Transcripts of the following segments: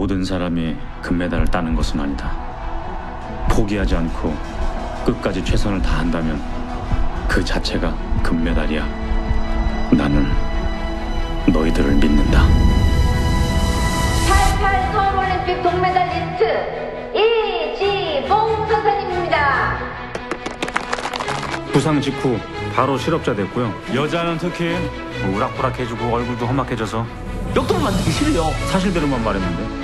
모든 사람이 금메달을 따는 것은 아니다. 포기하지 않고 끝까지 최선을 다한다면 그 자체가 금메달이야. 나는 너희들을 믿는다. 88 서울올림픽 동메달리스트 이지봉 선생님입니다. 부상 직후 바로 실업자 됐고요. 여자는 특히 우락부락해지고 얼굴도 험악해져서 역도를 만들기 싫어요. 사실대로만 말했는데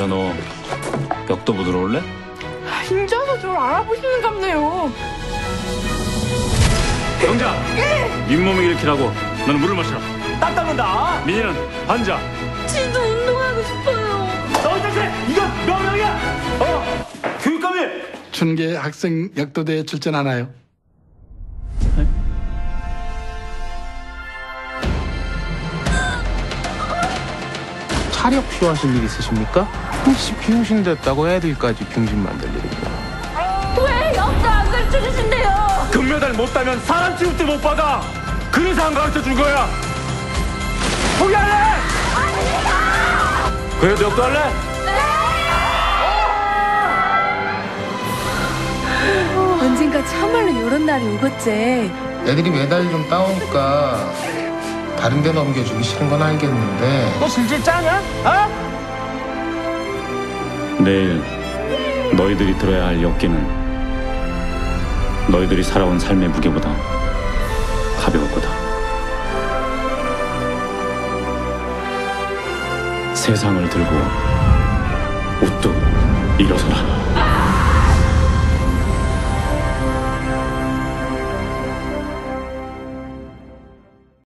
영자 너 역도부 들어올래? 인자서 저를 알아보시는 갑네요. 영자! 잇몸을 일으키라고 너는 물을 마시라 땀 닦는다. 민희는 환자 지도 운동하고 싶어요. 너 자식 이거 명령이야. 어? 교육감이 춘계 학생 역도대에 출전하나요? 차력 필요하신 일 있으십니까? 혹시 비용신 됐다고 애들까지 병신 만들 일이고 왜 역도 안 가르쳐 주신대요? 금메달 못 따면 사람 취급도 못 받아 그래서 안 가르쳐 준 거야 포기할래? 그래도 역도 할래? 언젠가 참말로 이런 날이 오겠지. 애들이 메달 좀 따오니까 다른 데 넘겨주기 싫은 건 알겠는데 너 실질 짜냐? 어? 내일 너희들이 들어야 할 역기는 너희들이 살아온 삶의 무게보다 가벼울 거다. 세상을 들고 우뚝 일어서라.